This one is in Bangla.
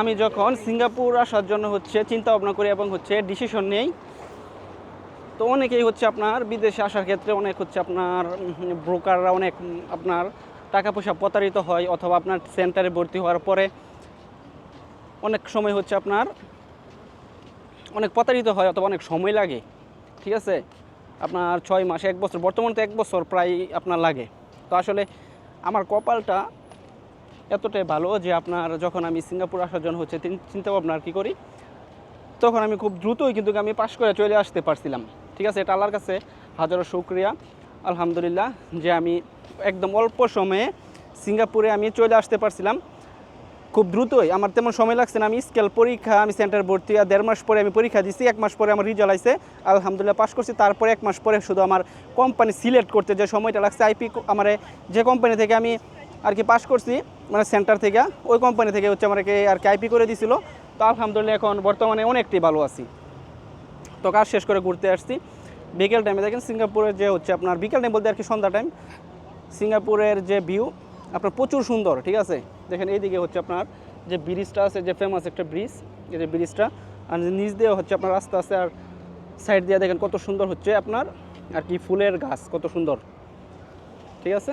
আমি যখন সিঙ্গাপুর আসার জন্য হচ্ছে চিন্তা ভাবনা করি এবং হচ্ছে ডিসিশন নেই, তো অনেকেই হচ্ছে আপনার বিদেশে আসার ক্ষেত্রে অনেক হচ্ছে আপনার ব্রোকাররা অনেক আপনার টাকা পয়সা প্রতারিত হয় অথবা আপনার সেন্টারে ভর্তি হওয়ার পরে অনেক সময় হচ্ছে আপনার অনেক প্রতারিত হয় অথবা অনেক সময় লাগে, ঠিক আছে? আপনার ছয় মাস, এক বছর, বর্তমানে তো এক বছর প্রায় আপনার লাগে। তো আসলে আমার কপালটা এতটাই ভালো যে আপনার যখন আমি সিঙ্গাপুর আসার জন্য হচ্ছে চিন্তা ভাবনা আর কি করি, তখন আমি খুব দ্রুতই কিন্তু আমি পাশ করে চলে আসতে পারছিলাম। ঠিক আছে, এটা আল্লাহর কাছে হাজারো শুক্রিয়া। আলহামদুলিল্লাহ যে আমি একদম অল্প সময়ে সিঙ্গাপুরে আমি চলে আসতে পারছিলাম। খুব দ্রুতই, আমার তেমন সময় লাগছে না, আমি স্কেল পরীক্ষা, আমি সেন্টার ভর্তি হয়ে দেড় মাস পরে আমি পরীক্ষা দিছি, এক মাস পরে আমার রেজাল্ট আইছে। আলহামদুলিল্লাহ পাস করছি, তারপরে এক মাস পরে শুধু আমার কোম্পানি সিলেক্ট করতে যে সময়টা লাগছে আইপি আমার যে কোম্পানি থেকে আমি আর কি পাস করছি মানে সেন্টার থেকে। ওই কোম্পানি থেকে হচ্ছে আমাকে আর কি আইপি করে দিছিল। তো আলহামদুলিল্লাহ এখন বর্তমানে অনেকটাই ভালো আছি। তো কাজ শেষ করে ঘুরতে আসছি। বিকেল টাইমে দেখেন সিঙ্গাপুরের যে হচ্ছে আপনার, বিকেল টাইম বলতে আর কি সন্ধ্যা টাইম সিঙ্গাপুরের যে ভিউ আপনার প্রচুর সুন্দর, ঠিক আছে? দেখেন এইদিকে হচ্ছে আপনার যে ব্রিজটা আছে, যে ফেমাস একটা ব্রিজ এই যে ব্রিজটা আর নিচ দিয়ে হচ্ছে আপনার রাস্তা আছে, আর সাইড দিয়ে দেখেন কত সুন্দর হচ্ছে আপনার আর কি ফুলের গাছ, কত সুন্দর। ঠিক আছে?